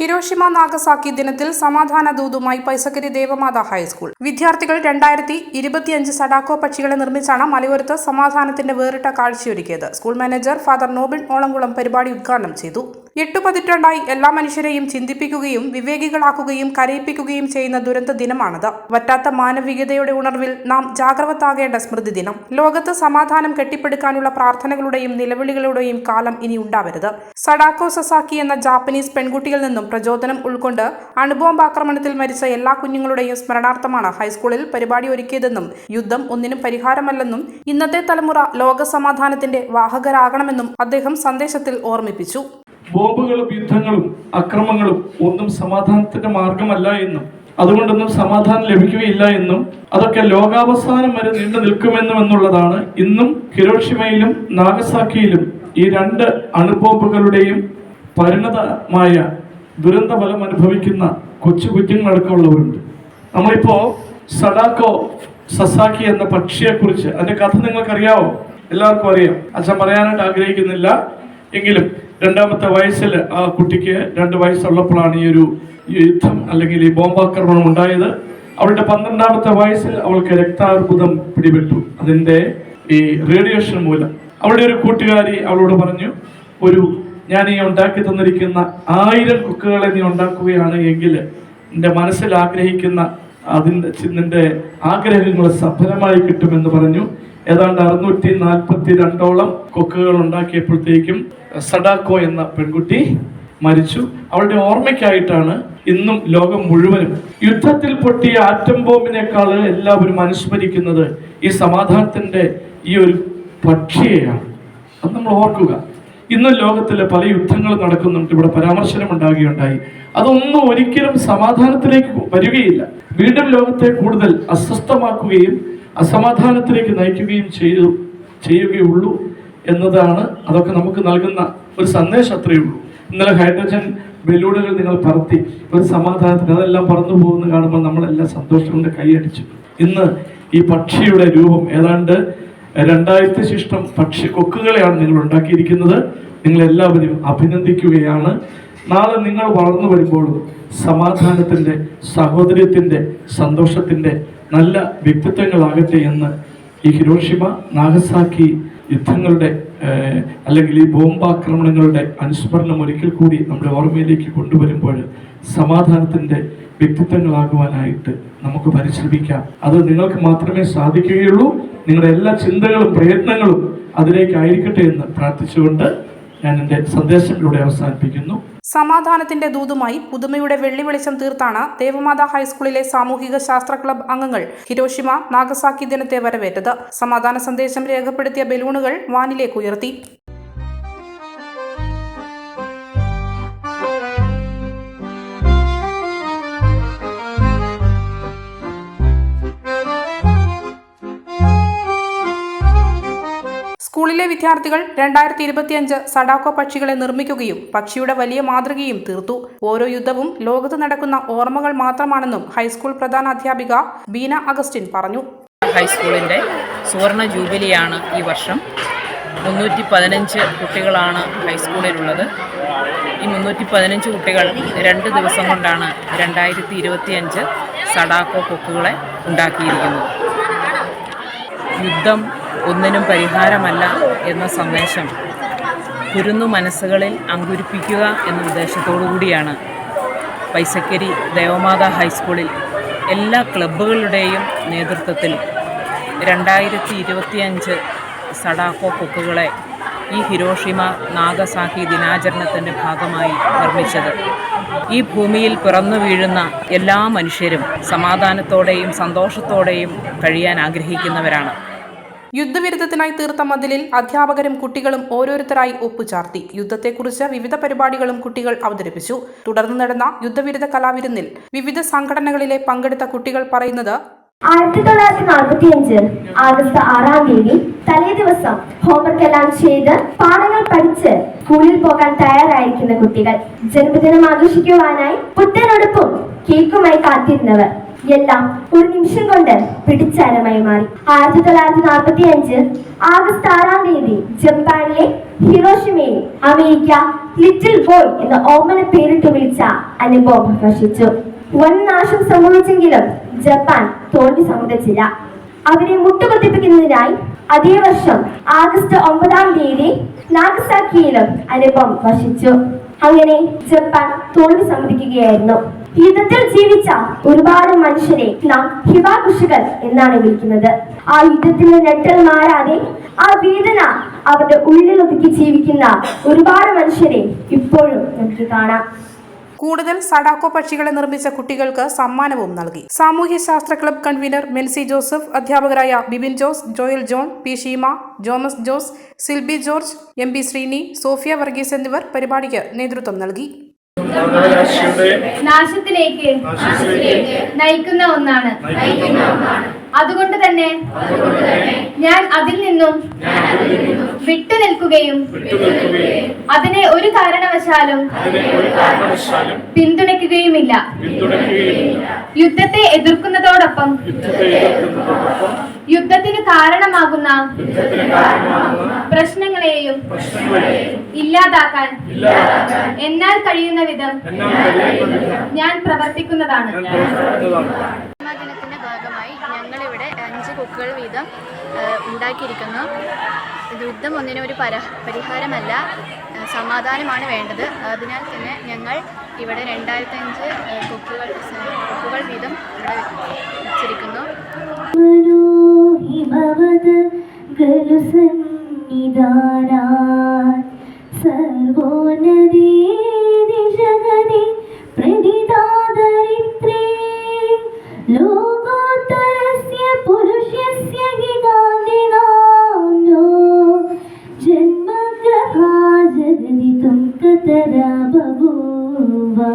Hiroshima Nagasaki ദിനത്തിൽ സമാധാന ദൂതുമായി Paisakkari Devamatha high school. വിദ്യാർത്ഥികൾ രണ്ടായിരത്തി ഇരുപത്തിയഞ്ച് സഡാക്കോ പക്ഷികളെ നിർമ്മിച്ചാണ് മലയോരത്ത് സമാധാനത്തിന്റെ വേറിട്ട കാഴ്ചയൊരുക്കിയത്. School manager father Nobin Olamkulam പരിപാടി ഉദ്ഘാടനം ചെയ്തു. എട്ടു പതിറ്റാണ്ടായി എല്ലാ മനുഷ്യരെയും ചിന്തിപ്പിക്കുകയും വിവേകികളാക്കുകയും കരയിപ്പിക്കുകയും ചെയ്യുന്ന ദുരന്ത ദിനമാണിത്. വറ്റാത്ത മാനവികതയുടെ ഉണർവിൽ നാം ജാഗ്രവത്താകേണ്ട സ്മൃതി ദിനം. ലോകത്ത് സമാധാനം കെട്ടിപ്പടുക്കാനുള്ള പ്രാർത്ഥനകളുടെയും നിലവിളികളുടെയും കാലം ഇനി ഉണ്ടാവരുത്. സഡാക്കോ സസാക്കി എന്ന ജാപ്പനീസ് പെൺകുട്ടിയിൽ നിന്നും പ്രചോദനം ഉൾക്കൊണ്ട് അണുബോംബ് ആക്രമണത്തിൽ മരിച്ച എല്ലാ കുഞ്ഞുങ്ങളുടെയും സ്മരണാർത്ഥമാണ് ഹൈസ്കൂളിൽ പരിപാടി ഒരുക്കിയതെന്നും യുദ്ധം ഒന്നിനും പരിഹാരമല്ലെന്നും ഇന്നത്തെ തലമുറ ലോകസമാധാനത്തിന്റെ വാഹകരാകണമെന്നും അദ്ദേഹം സന്ദേശത്തിൽ ഓർമ്മിപ്പിച്ചു. ബോംബുകളും യുദ്ധങ്ങളും അക്രമങ്ങളും ഒന്നും സമാധാനത്തിന്റെ മാർഗമല്ല എന്നും അതുകൊണ്ടൊന്നും സമാധാനം ലഭിക്കുകയില്ല എന്നും അതൊക്കെ ലോകാവസാനം വരെ നീണ്ടു നിൽക്കുമെന്നും എന്നുള്ളതാണ് ഇന്നും ഹിരോഷിമയിലും നാഗസാക്കിയിലും ഈ രണ്ട് അണുബോംബുകളുടെയും പരിണതമായ ദുരന്ത ഫലം അനുഭവിക്കുന്ന കൊച്ചു കുഞ്ഞുങ്ങളടക്കമുള്ളവരുണ്ട്. നമ്മളിപ്പോ സഡാക്കോ സസാക്കി എന്ന പക്ഷിയെ കുറിച്ച് അതിന്റെ കഥ നിങ്ങൾക്കറിയാവോ? എല്ലാവർക്കും അറിയാം. അച്ഛൻ പറയാനായിട്ട് ആഗ്രഹിക്കുന്നില്ല. എങ്കിലും രണ്ടാമത്തെ വയസ്സിൽ ആ കുട്ടിക്ക് രണ്ട് വയസ്സുള്ളപ്പോഴാണ് ഈ ഒരു യുദ്ധം അല്ലെങ്കിൽ ഈ ബോംബാക്രമണം ഉണ്ടായത്. അവളുടെ പന്ത്രണ്ടാമത്തെ വയസ്സിൽ അവൾക്ക് രക്താർബുദം പിടിപെട്ടു. അതിന്റെ ഈ റേഡിയേഷൻ മൂലം. അവളുടെ ഒരു കൂട്ടുകാരി അവളോട് പറഞ്ഞു ഒരു ഞാൻ ഈ ഉണ്ടാക്കി തന്നിരിക്കുന്ന ആയിരം കുക്കുകളെ നീ ഉണ്ടാക്കുകയാണ് എങ്കിൽ എന്റെ മനസ്സിൽ ആഗ്രഹിക്കുന്ന അതിന്റെ നിന്റെ ആഗ്രഹങ്ങൾ സഫലമായി കിട്ടുമെന്ന് പറഞ്ഞു. ഏതാണ്ട് അറുന്നൂറ്റി നാൽപ്പത്തി രണ്ടോളം കൊക്കുകൾ ഉണ്ടാക്കിയപ്പോഴത്തേക്കും സഡാക്കോ എന്ന പെൺകുട്ടി മരിച്ചു. അവളുടെ ഓർമ്മയ്ക്കായിട്ടാണ് ഇന്നും ലോകം മുഴുവനും യുദ്ധത്തിൽ പൊട്ടിയ ആറ്റം ബോംബിനേക്കാൾ എല്ലാവരും അനുസ്മരിക്കുന്നത് ഈ സമാധാനത്തിന്റെ ഈ ഒരു പക്ഷിയെയാണ് അത് നമ്മൾ ഓർക്കുക. ഇന്ന് ലോകത്തിലെ പല യുദ്ധങ്ങളും നടക്കുന്നുണ്ട്. ഇവിടെ പരാമർശനം ഉണ്ടാകുകയുണ്ടായി അതൊന്നും ഒരിക്കലും സമാധാനത്തിലേക്ക് വരികയില്ല. വീണ്ടും ലോകത്തെ കൂടുതൽ അസ്വസ്ഥമാക്കുകയും അസമാധാനത്തിലേക്ക് നയിക്കുകയും ചെയ്തു ചെയ്യുകയുള്ളൂ. എന്നതാണ് അതൊക്കെ നമുക്ക് നൽകുന്ന ഒരു സന്ദേശം അത്രയേ ഉള്ളൂ. ഇന്നലെ ഹൈഡ്രജൻ ബലൂണുകൾ നിങ്ങൾ പറത്തി ഒരു സമാധാനത്തിന് അതെല്ലാം പറന്നു പോകുന്ന കാണുമ്പോൾ നമ്മളെല്ലാം സന്തോഷം കൊണ്ട് കൈയടിച്ചു. ഇന്ന് ഈ പക്ഷിയുടെ രൂപം ഏതാണ്ട് രണ്ടായിരത്തി ശിഷ്ടം പക്ഷി കൊക്കുകളെയാണ് നിങ്ങൾ ഉണ്ടാക്കിയിരിക്കുന്നത്. നിങ്ങൾ എല്ലാവരും അഭിനന്ദിക്കുകയാണ്. നാളെ നിങ്ങൾ വളർന്നു വരുമ്പോഴും സമാധാനത്തിന്റെ സഹോദര്യത്തിന്റെ സന്തോഷത്തിന്റെ നല്ല വ്യക്തിത്വങ്ങളാകട്ടെ എന്ന് ഈ ഹിരോഷിമ നാഗസാക്കി യുദ്ധങ്ങളുടെ അല്ലെങ്കിൽ ഈ ബോംബാക്രമണങ്ങളുടെ അനുസ്മരണം ഒരിക്കൽ കൂടി നമ്മുടെ ഓർമ്മയിലേക്ക് കൊണ്ടുവരുമ്പോൾ സമാധാനത്തിന്റെ വ്യക്തിത്വങ്ങളാകുവാനായിട്ട് നമുക്ക് പരിശ്രമിക്കാം. അത് നിങ്ങൾക്ക് മാത്രമേ സാധിക്കുകയുള്ളൂ. നിങ്ങളുടെ എല്ലാ ചിന്തകളും പ്രയത്നങ്ങളും അതിലേക്കായിരിക്കട്ടെ എന്ന് പ്രാർത്ഥിച്ചുകൊണ്ട് ഞാൻ എന്റെ സന്ദേശത്തിലൂടെ അവസാനിപ്പിക്കുന്നു. സമാധാനത്തിന്റെ ദൂതുമായി പുതുമയുടെ വെള്ളി വെളിച്ചം തീർത്താണ് ദേവമാതാ ഹൈസ്കൂളിലെ സാമൂഹിക ശാസ്ത്ര ക്ലബ് അംഗങ്ങൾ ഹിരോഷിമ നാഗസാക്കി ദിനത്തെ വരവേറ്റത്. സമാധാന സന്ദേശം രേഖപ്പെടുത്തിയ ബലൂണുകൾ വാനിലേക്ക് ഉയർത്തി. സ്കൂളിലെ വിദ്യാർത്ഥികൾ രണ്ടായിരത്തി ഇരുപത്തിയഞ്ച് സഡാക്കോ പക്ഷികളെ നിർമ്മിക്കുകയും പക്ഷിയുടെ വലിയ മാതൃകയും തീർത്തു. ഓരോ യുദ്ധവും ലോകത്ത് നടക്കുന്ന ഓർമ്മകൾ മാത്രമാണെന്നും ഹൈസ്കൂൾ പ്രധാന അധ്യാപിക ബീന അഗസ്റ്റിൻ പറഞ്ഞു. ഹൈസ്കൂളിന്റെ സുവർണ ജൂബിലിയാണ് ഈ വർഷം. മുന്നൂറ്റി പതിനഞ്ച് കുട്ടികളാണ് ഹൈസ്കൂളിലുള്ളത്. ഈ മുന്നൂറ്റി പതിനഞ്ച് കുട്ടികൾ രണ്ട് ദിവസം കൊണ്ടാണ് രണ്ടായിരത്തി ഇരുപത്തിയഞ്ച് സഡാക്കോ കൊക്കുകളെ ഉണ്ടാക്കിയിരിക്കുന്നത്. യുദ്ധം ഒന്നിനും പരിഹാരമല്ല എന്ന സന്ദേശം കുരുന്നു മനസ്സുകളിൽ അങ്കുരിപ്പിക്കുക എന്ന ഉദ്ദേശത്തോടു കൂടിയാണ് പൈസക്കരി ദേവമാത ഹൈസ്കൂളിൽ എല്ലാ ക്ലബ്ബുകളുടെയും നേതൃത്വത്തിൽ രണ്ടായിരത്തി ഇരുപത്തിയഞ്ച് സഡാക്കോ കൊക്കുകളെ ഈ ഹിരോഷിമ നാഗസാഹി ദിനാചരണത്തിന്റെ ഭാഗമായി നിർമ്മിച്ചത്. ഈ ഭൂമിയിൽ പിറന്നു വീഴുന്ന എല്ലാ മനുഷ്യരും സമാധാനത്തോടെയും സന്തോഷത്തോടെയും കഴിയാൻ ആഗ്രഹിക്കുന്നവരാണ്. യുദ്ധവിരുദ്ധത്തിനായി തീർത്ത മതിലിൽ അധ്യാപകരും കുട്ടികളും ഓരോരുത്തരായി ഒപ്പുചാർത്തി. യുദ്ധത്തെക്കുറിച്ച് വിവിധ പരിപാടികളും കുട്ടികൾ അവതരിപ്പിച്ചു. തുടർന്ന് നടന്ന യുദ്ധവിരുദ്ധ കലാവിരുന്നിൽ വിവിധ സംഘടനകളിലെ പങ്കെടുത്ത കുട്ടികൾ പറയുന്നത് ആയിരത്തി തൊള്ളായിരത്തി നാൽപ്പത്തി അഞ്ച് ആഗസ്റ്റ് ആറാം തീയതി തലേ ദിവസം ഹോംവർക്ക് എല്ലാം ചെയ്ത് പാഠങ്ങൾ പഠിച്ച് സ്കൂളിൽ പോകാൻ തയ്യാറായിരിക്കുന്ന കുട്ടികൾ ജന്മദിനം ആഘോഷിക്കുവാനായി പുത്തനൊടുപ്പും കേക്കുമായി കാത്തിരുന്നവർ. എല്ലാം ഒരു നിമിഷം കൊണ്ട് പിടിച്ചാരമായി മാറി. ആയിരത്തി തൊള്ളായിരത്തി നാൽപ്പത്തി അഞ്ച് ആഗസ്റ്റ് ആറാം തീയതി ജപ്പാനിലെ ഹിറോഷിമയിൽ അമേരിക്ക ലിറ്റിൽ ബോയ് എന്ന ഓമന പേരിട്ട് വിളിച്ച അനുഭവം പ്രകാശിച്ചു. വൻ നാശം സംഭവിച്ചെങ്കിലും ജപ്പാൻ തോൽവി സമ്മതിച്ചില്ല. അവരെ മുട്ടുകുത്തിപ്പിക്കുന്നതിനായി അതേ വർഷം ആഗസ്റ്റ് ഒമ്പതാം തീയതി നാഗസാക്കിയിലും അനുഭവം വർഷിച്ചു അങ്ങനെ ജപ്പാൻ തോൽവി സമ്മതിക്കുകയായിരുന്നു. യുദ്ധത്തിൽ ജീവിച്ച ഒരുപാട് മനുഷ്യരെ നാം ഹിബാകുഷികൾ എന്നാണ് വിളിക്കുന്നത്. ആ യുദ്ധത്തിൽ ഞെട്ടൽ മാറാതെ ആ വേദന അവരുടെ ഉള്ളിൽ ഒതുക്കി ജീവിക്കുന്ന ഒരുപാട് മനുഷ്യരെ ഇപ്പോഴും നമുക്ക് കാണാം. കൂടുതൽ സഡാക്കോ പക്ഷികളെ നിർമ്മിച്ച കുട്ടികൾക്ക് സമ്മാനവും നൽകി. സാമൂഹ്യ ശാസ്ത്ര ക്ലബ് കൺവീനർ മെൽസി ജോസഫ് അധ്യാപകരായ Bibin Jose Joel John P Sheema Jomas Jose Silby George M B Sreeni Sophia Varghese എന്നിവർ പരിപാടിക്ക് നേതൃത്വം നൽകി. നാശത്തിലേക്ക് നയിക്കുന്ന ഒന്നാണ്. അതുകൊണ്ട് തന്നെ ഞാൻ അതിൽ നിന്നും വിട്ടുനിൽക്കുകയും അതിനെ ഒരു കാരണവശാലും പിന്തുണയ്ക്കുകയുമില്ല. യുദ്ധത്തെ എതിർക്കുന്നതോടൊപ്പം യുദ്ധത്തിന് കാരണമാകുന്ന പ്രശ്നങ്ങളെയും ഇല്ലാതാക്കാൻ എന്നാൽ കഴിയുന്ന വിധം ഞാൻ പ്രവർത്തിക്കുന്നതാണ്. ദിനത്തിന്റെ ഭാഗമായി ഞങ്ങളിവിടെ അഞ്ച് കുക്കുകൾ വീതം ഉണ്ടാക്കിയിരിക്കുന്നു. യുദ്ധം ഒന്നിനും ഒരു പര പരിഹാരമല്ല സമാധാനമാണ് വേണ്ടത്. അതിനാൽ തന്നെ ഞങ്ങൾ ഇവിടെ രണ്ടായിരത്തി അഞ്ച് കൊക്കുകൾ കൊക്കുകൾ വീതം ഇവിടെ വെച്ചിരിക്കുന്നു. സർവോന്നതീ tere ababu va